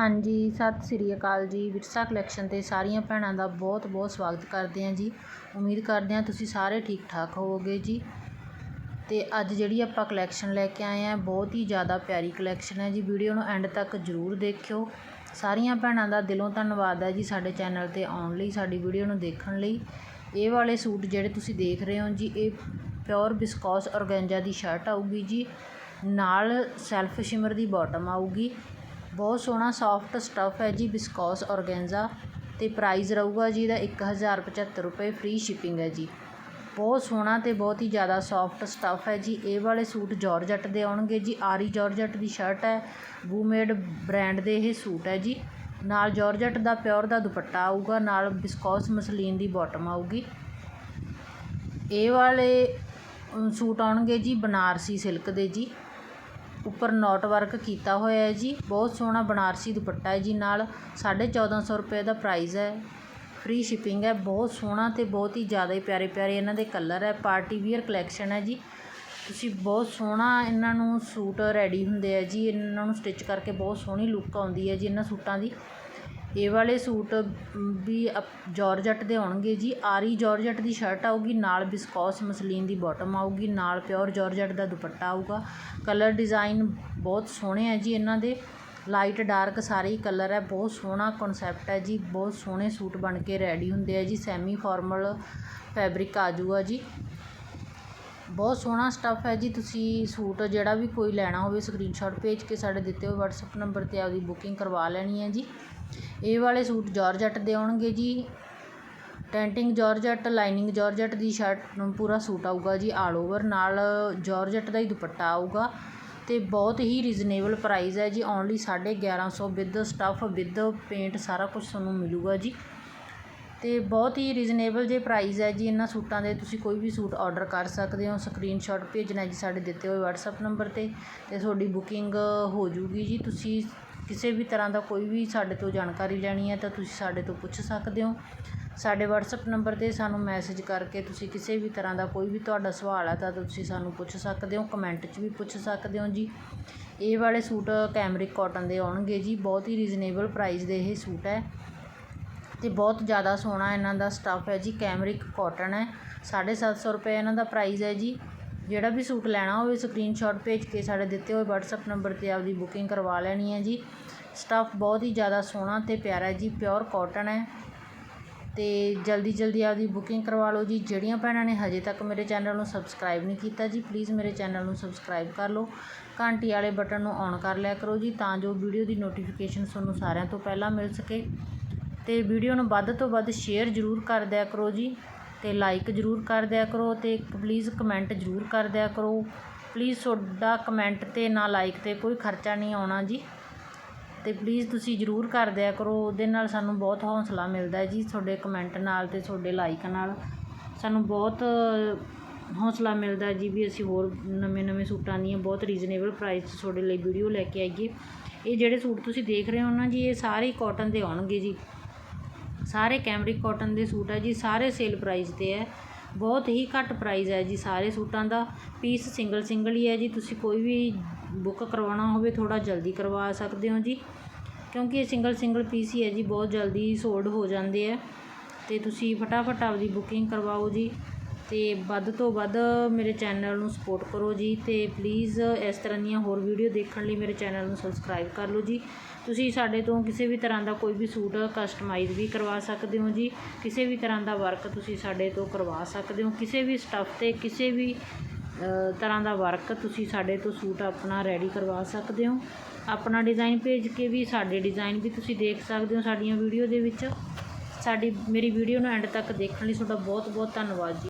ਹਾਂਜੀ, ਸਤਿ ਸ੍ਰੀ ਅਕਾਲ ਜੀ। ਵਿਰਸਾ ਕਲੈਕਸ਼ਨ 'ਤੇ ਸਾਰੀਆਂ ਭੈਣਾਂ ਦਾ ਬਹੁਤ ਬਹੁਤ ਸਵਾਗਤ ਕਰਦੇ ਹਾਂ ਜੀ। ਉਮੀਦ ਕਰਦੇ ਹਾਂ ਤੁਸੀਂ ਸਾਰੇ ਠੀਕ ਠਾਕ ਹੋਵੋਗੇ ਜੀ। ਅਤੇ ਅੱਜ ਜਿਹੜੀ ਆਪਾਂ ਕਲੈਕਸ਼ਨ ਲੈ ਕੇ ਆਏ ਹਾਂ, ਬਹੁਤ ਹੀ ਜ਼ਿਆਦਾ ਪਿਆਰੀ ਕਲੈਕਸ਼ਨ ਹੈ ਜੀ। ਵੀਡੀਓ ਨੂੰ ਐਂਡ ਤੱਕ ਜ਼ਰੂਰ ਦੇਖਿਓ। ਸਾਰੀਆਂ ਭੈਣਾਂ ਦਾ ਦਿਲੋਂ ਧੰਨਵਾਦ ਹੈ ਜੀ ਸਾਡੇ ਚੈਨਲ ਤੇ ਆਉਣ ਲਈ, ਸਾਡੀ ਵੀਡੀਓ ਨੂੰ ਦੇਖਣ ਲਈ। ਇਹ ਵਾਲੇ ਸੂਟ ਜਿਹੜੇ ਤੁਸੀਂ ਦੇਖ ਰਹੇ ਹੋ ਜੀ, ਇਹ ਪਿਓਰ ਬਿਸਕੋਸ ਔਰਗੈਂਜਾ ਦੀ ਸ਼ਰਟ ਆਊਗੀ ਜੀ। ਨਾਲ ਸੈਲਫ ਸ਼ਿਮਰ ਦੀ ਬਾਟਮ ਆਊਗੀ। ਬਹੁਤ ਸੋਹਣਾ ਸੋਫਟ ਸਟੱਫ ਹੈ ਜੀ ਬਿਸਕੋਸ ਔਰਗੈਂਜ਼ਾ ਅਤੇ ਪ੍ਰਾਈਜ਼ ਰਹੂਗਾ ਜੀ ਇਹਦਾ ਇੱਕ ਹਜ਼ਾਰ 1075 ਰੁਪਏ ਫ੍ਰੀ ਸ਼ਿਪਿੰਗ ਹੈ ਜੀ। ਬਹੁਤ ਸੋਹਣਾ ਅਤੇ ਬਹੁਤ ਹੀ ਜ਼ਿਆਦਾ ਸੌਫਟ ਸਟੱਫ ਹੈ ਜੀ। ਇਹ ਵਾਲੇ ਸੂਟ ਜਾਰਜਟ ਦੇ ਆਉਣਗੇ ਜੀ। ਆਰੀ ਜਾਰਜਟ ਦੀ ਸ਼ਰਟ ਹੈ ਬੂਮੇਡ ਬ੍ਰਾਂਡ ਦੇ ਇਹ ਸੂਟ ਹੈ ਜੀ। ਨਾਲ ਜਾਰਜਟ ਦਾ ਪਿਓਰ ਦਾ ਦੁਪੱਟਾ ਆਊਗਾ, ਨਾਲ ਬਿਸਕੋਸ ਮਸਲੀਨ ਦੀ ਬਾਟਮ ਆਊਗੀ। ਇਹ ਵਾਲੇ ਸੂਟ ਆਉਣਗੇ ਜੀ ਬਨਾਰਸੀ ਸਿਲਕ ਦੇ ਜੀ। ਉੱਪਰ ਨੋਟ ਵਰਕ ਕੀਤਾ ਹੋਇਆ ਹੈ ਜੀ। ਬਹੁਤ ਸੋਹਣਾ ਬਨਾਰਸੀ ਦੁਪੱਟਾ ਹੈ ਜੀ ਨਾਲ। 1450 ਰੁਪਏ ਦਾ ਪ੍ਰਾਈਜ਼ ਹੈ। ਫ੍ਰੀ ਸ਼ਿਪਿੰਗ ਹੈ। ਬਹੁਤ ਸੋਹਣਾ ਤੇ ਬਹੁਤ ਹੀ ਜ਼ਿਆਦਾ ਹੀ ਪਿਆਰੇ ਪਿਆਰੇ ਇਹਨਾਂ ਦੇ ਕਲਰ ਹੈ। ਪਾਰਟੀ ਵੀਅਰ ਕਲੈਕਸ਼ਨ ਹੈ ਜੀ। ਤੁਸੀਂ ਬਹੁਤ ਸੋਹਣਾ ਇਹਨਾਂ ਨੂੰ ਸੂਟ ਰੈਡੀ ਹੁੰਦੇ ਆ ਜੀ। ਇਹਨਾਂ ਨੂੰ ਸਟਿਚ ਕਰਕੇ ਬਹੁਤ ਸੋਹਣੀ ਲੁੱਕ ਆਉਂਦੀ ਹੈ ਜੀ ਇਹਨਾਂ ਸੂਟਾਂ ਦੀ। ਇਹ ਵਾਲੇ ਸੂਟ ਵੀ ਅਪ- ਜਾਰਜਟ ਦੇ ਆਉਣਗੇ ਜੀ। ਆਰੀ ਜਾਰਜਟ ਦੀ ਸ਼ਰਟ ਆਊਗੀ, ਨਾਲ ਬਿਸਕੋਸ ਮਸਲੀਨ ਦੀ ਬੋਟਮ ਆਊਗੀ, ਨਾਲ ਪਿਓਰ ਜਾਰਜਟ ਦਾ ਦੁਪੱਟਾ ਆਊਗਾ। ਕਲਰ ਡਿਜ਼ਾਈਨ ਬਹੁਤ ਸੋਹਣੇ ਹੈ ਜੀ ਇਹਨਾਂ ਦੇ। ਲਾਈਟ ਡਾਰਕ ਸਾਰੇ ਹੀ ਕਲਰ ਹੈ ਬਹੁਤ ਸੋਹਣਾ ਕਨਸੈਪਟ ਹੈ ਜੀ। ਬਹੁਤ ਸੋਹਣੇ ਸੂਟ ਬਣ ਕੇ ਰੈਡੀ ਹੁੰਦੇ ਆ ਜੀ। ਸੈਮੀ ਫਾਰਮਲ ਫੈਬਰਿਕ ਆ ਜਾਊਗਾ ਜੀ। ਬਹੁਤ ਸੋਹਣਾ ਸਟੱਫ ਹੈ ਜੀ। ਤੁਸੀਂ ਸੂਟ ਜਿਹੜਾ ਵੀ ਕੋਈ ਲੈਣਾ ਹੋਵੇ ਸਕਰੀਨਸ਼ਾਟ ਭੇਜ ਕੇ ਸਾਡੇ ਦਿੱਤੇ ਹੋਏ WhatsApp ਨੰਬਰ ਤੇ ਆਪਦੀ ਬੁਕਿੰਗ ਕਰਵਾ ਲੈਣੀ ਹੈ ਜੀ। ਇਹ ਵਾਲੇ ਸੂਟ ਜਾਰਜਟ ਦੇ ਆਉਣਗੇ ਜੀ। ਟੈਂਟਿੰਗ ਜੋਰਜੱਟ, ਲਾਈਨਿੰਗ ਜਾਰਜਟ ਦੀ ਸ਼ਰਟ ਨੂੰ ਪੂਰਾ ਸੂਟ ਆਊਗਾ ਜੀ ਆਲ ਓਵਰ ਨਾਲ ਜਾਰਜਟ ਦਾ ਹੀ ਦੁਪੱਟਾ ਆਊਗਾ ਤੇ ਬਹੁਤ ਹੀ ਰੀਜ਼ਨੇਬਲ ਪ੍ਰਾਈਸ ਹੈ ਜੀ। Only 1150 with stuff with pant ਸਾਰਾ ਕੁਝ ਤੁਹਾਨੂੰ ਮਿਲੂਗਾ ਜੀ। ਤੇ ਬਹੁਤ ਹੀ ਰੀਜ਼ਨੇਬਲ ਜੇ ਪ੍ਰਾਈਸ ਹੈ ਜੀ ਇਹਨਾਂ ਸੂਟਾਂ ਦੇ। ਤੁਸੀਂ ਕੋਈ ਵੀ ਸੂਟ ਆਰਡਰ ਕਰ ਸਕਦੇ ਹੋ। ਸਕਰੀਨਸ਼ਾਟ ਭੇਜਣਾ ਜੀ ਸਾਡੇ ਦਿੱਤੇ ਹੋਏ WhatsApp ਨੰਬਰ ਤੇ ਤੇ ਤੁਹਾਡੀ ਬੁਕਿੰਗ ਹੋ ਜੂਗੀ ਜੀ। ਤੁਸੀਂ ਕਿਸੇ ਵੀ ਤਰ੍ਹਾਂ ਦਾ ਕੋਈ ਵੀ ਸਾਡੇ ਤੋਂ ਜਾਣਕਾਰੀ ਲੈਣੀ ਹੈ ਤਾਂ ਤੁਸੀਂ ਸਾਡੇ ਤੋਂ ਪੁੱਛ ਸਕਦੇ ਹੋ। ਸਾਡੇ ਵਟਸਐਪ ਨੰਬਰ ਤੇ ਸਾਨੂੰ ਮੈਸੇਜ ਕਰਕੇ ਤੁਸੀਂ ਕਿਸੇ ਵੀ ਤਰ੍ਹਾਂ ਦਾ ਕੋਈ ਵੀ ਤੁਹਾਡਾ ਸਵਾਲ ਹੈ ਤਾਂ ਤੁਸੀਂ ਸਾਨੂੰ ਪੁੱਛ ਸਕਦੇ ਹੋ ਕਮੈਂਟ 'ਚ ਵੀ ਪੁੱਛ ਸਕਦੇ ਹੋ ਜੀ। ਇਹ ਵਾਲੇ ਸੂਟ ਕੈਮਰਿਕ ਕਾਟਨ ਦੇ ਆਉਣਗੇ ਜੀ, ਬਹੁਤ ਹੀ ਰੀਜ਼ਨੇਬਲ ਪ੍ਰਾਈਸ ਦੇ ਇਹ ਸੂਟ ਹੈ। ਅਤੇ ਬਹੁਤ ਜ਼ਿਆਦਾ ਸੋਹਣਾ ਇਹਨਾਂ ਦਾ ਸਟੱਫ ਹੈ ਜੀ ਕੈਮਰਿਕ ਕਾਟਨ ਹੈ। 750 ਰੁਪਏ ਇਹਨਾਂ ਦਾ ਪ੍ਰਾਈਸ ਹੈ ਜੀ। ਜਿਹੜਾ ਵੀ ਸੂਟ ਲੈਣਾ ਹੋਵੇ ਸਕਰੀਨਸ਼ਾਟ ਭੇਜ ਕੇ ਸਾਡੇ ਦਿੱਤੇ ਹੋਏ ਵਟਸਐਪ ਨੰਬਰ ਤੇ ਆਪਦੀ ਬੁਕਿੰਗ ਕਰਵਾ ਲੈਣੀ ਹੈ ਜੀ। ਸਟੱਫ ਬਹੁਤ ਹੀ ਜ਼ਿਆਦਾ ਸੋਹਣਾ ਅਤੇ ਪਿਆਰਾ ਜੀ ਪਿਓਰ ਕਾਟਨ ਹੈ। ਅਤੇ ਜਲਦੀ ਜਲਦੀ ਆਪਦੀ ਬੁਕਿੰਗ ਕਰਵਾ ਲਓ ਜੀ। ਜਿਹੜੀਆਂ ਭੈਣਾਂ ਨੇ ਹਜੇ ਤੱਕ ਮੇਰੇ ਚੈਨਲ ਨੂੰ ਸਬਸਕ੍ਰਾਈਬ ਨਹੀਂ ਕੀਤਾ ਜੀ ਪਲੀਜ਼ ਮੇਰੇ ਚੈਨਲ ਨੂੰ ਸਬਸਕ੍ਰਾਈਬ ਕਰ ਲਓ। ਘੰਟੀ ਵਾਲੇ ਬਟਨ ਨੂੰ ਔਨ ਕਰ ਲਿਆ ਕਰੋ ਜੀ, ਤਾਂ ਜੋ ਵੀਡੀਓ ਦੀ ਨੋਟੀਫਿਕੇਸ਼ਨ ਤੁਹਾਨੂੰ ਸਾਰਿਆਂ ਤੋਂ ਪਹਿਲਾਂ ਮਿਲ ਸਕੇ। ਅਤੇ ਵੀਡੀਓ ਨੂੰ ਵੱਧ ਤੋਂ ਵੱਧ ਸ਼ੇਅਰ ਜ਼ਰੂਰ ਕਰ ਦਿਆ ਕਰੋ ਜੀ। ਅਤੇ ਲਾਈਕ ਜ਼ਰੂਰ ਕਰ ਦਿਆ ਕਰੋ ਅਤੇ ਪਲੀਜ਼ ਕਮੈਂਟ ਜ਼ਰੂਰ ਕਰ ਦਿਆ ਕਰੋ। ਪਲੀਜ਼ ਤੁਹਾਡਾ ਕਮੈਂਟ ਤੇ ਨਾ ਲਾਈਕ ਤੇ ਕੋਈ ਖਰਚਾ ਨਹੀਂ ਆਉਣਾ ਜੀ। ਅਤੇ ਪਲੀਜ਼ ਤੁਸੀਂ ਜ਼ਰੂਰ ਕਰ ਦਿਆ ਕਰੋ, ਉਹਦੇ ਨਾਲ ਸਾਨੂੰ ਬਹੁਤ ਹੌਂਸਲਾ ਮਿਲਦਾ ਜੀ ਤੁਹਾਡੇ ਕਮੈਂਟ ਨਾਲ ਅਤੇ ਤੁਹਾਡੇ ਲਾਈਕ ਨਾਲ। ਸਾਨੂੰ ਬਹੁਤ ਹੌਂਸਲਾ ਮਿਲਦਾ ਜੀ ਵੀ ਅਸੀਂ ਹੋਰ ਨਵੇਂ ਨਵੇਂ ਸੂਟਾਂ ਦੀਆਂ ਬਹੁਤ ਰੀਜ਼ਨੇਬਲ ਪ੍ਰਾਈਸ 'ਚ ਤੁਹਾਡੇ ਲਈ ਵੀਡੀਓ ਲੈ ਕੇ ਆਈਏ। ਇਹ ਜਿਹੜੇ ਸੂਟ ਤੁਸੀਂ ਦੇਖ ਰਹੇ ਹੋ ਨਾ ਜੀ, ਇਹ ਸਾਰੇ ਕਾਟਨ ਦੇ ਆਉਣਗੇ ਜੀ। ਸਾਰੇ ਕੈਮਰਿਕ ਕਾਟਨ ਦੇ ਸੂਟ ਹੈ ਜੀ, ਸਾਰੇ ਸੇਲ ਪ੍ਰਾਈਸ ਤੇ ਹੈ। ਬਹੁਤ ਹੀ ਘੱਟ ਪ੍ਰਾਈਸ ਹੈ ਜੀ ਸਾਰੇ ਸੂਟਾਂ ਦਾ। ਪੀਸ ਸਿੰਗਲ ਸਿੰਗਲ ਹੀ ਹੈ ਜੀ, ਤੁਸੀਂ ਕੋਈ ਵੀ ਬੁੱਕ ਕਰਵਾਉਣਾ ਹੋਵੇ ਥੋੜ੍ਹਾ ਜਲਦੀ ਕਰਵਾ ਸਕਦੇ ਹੋ ਜੀ। ਕਿਉਂਕਿ ਇਹ ਸਿੰਗਲ ਸਿੰਗਲ ਪੀਸ ਹੀ ਹੈ ਜੀ, ਬਹੁਤ ਜਲਦੀ ਸੋਲਡ ਹੋ ਜਾਂਦੇ ਆ ਅਤੇ ਤੁਸੀਂ ਫਟਾਫਟ ਆਪਦੀ ਬੁਕਿੰਗ ਕਰਵਾਓ ਜੀ। ਅਤੇ ਵੱਧ ਤੋਂ ਵੱਧ ਮੇਰੇ ਚੈਨਲ ਨੂੰ ਸਪੋਰਟ ਕਰੋ ਜੀ ਅਤੇ ਪਲੀਜ਼ ਇਸ ਤਰ੍ਹਾਂ ਦੀਆਂ ਹੋਰ ਵੀਡੀਓ ਦੇਖਣ ਲਈ ਮੇਰੇ ਚੈਨਲ ਨੂੰ ਸਬਸਕ੍ਰਾਈਬ ਕਰ ਲਓ ਜੀ। ਤੁਸੀਂ ਸਾਡੇ ਤੋਂ ਕਿਸੇ ਵੀ ਤਰ੍ਹਾਂ ਦਾ ਕੋਈ ਵੀ ਸੂਟ ਕਸਟਮਾਈਜ਼ ਵੀ ਕਰਵਾ ਸਕਦੇ ਹੋ ਜੀ। ਕਿਸੇ ਵੀ ਤਰ੍ਹਾਂ ਦਾ ਵਰਕ ਤੁਸੀਂ ਸਾਡੇ ਤੋਂ ਕਰਵਾ ਸਕਦੇ ਹੋ। ਕਿਸੇ ਵੀ ਸਟੱਫ ਤੇ ਕਿਸੇ ਵੀ ਤਰ੍ਹਾਂ ਦਾ ਵਰਕ ਤੁਸੀਂ ਸਾਡੇ ਤੋਂ ਸੂਟ ਆਪਣਾ ਰੈਡੀ ਕਰਵਾ ਸਕਦੇ ਹੋ। ਆਪਣਾ ਡਿਜ਼ਾਈਨ ਭੇਜ ਕੇ ਵੀ ਸਾਡੇ ਡਿਜ਼ਾਈਨ ਵੀ ਤੁਸੀਂ ਦੇਖ ਸਕਦੇ ਹੋ ਸਾਡੀਆਂ ਵੀਡੀਓ ਦੇ ਵਿੱਚ। ਸਾਡੀ, ਮੇਰੀ ਵੀਡੀਓ ਨੂੰ ਐਂਡ ਤੱਕ ਦੇਖਣ ਲਈ ਤੁਹਾਡਾ ਬਹੁਤ ਬਹੁਤ ਧੰਨਵਾਦ ਜੀ।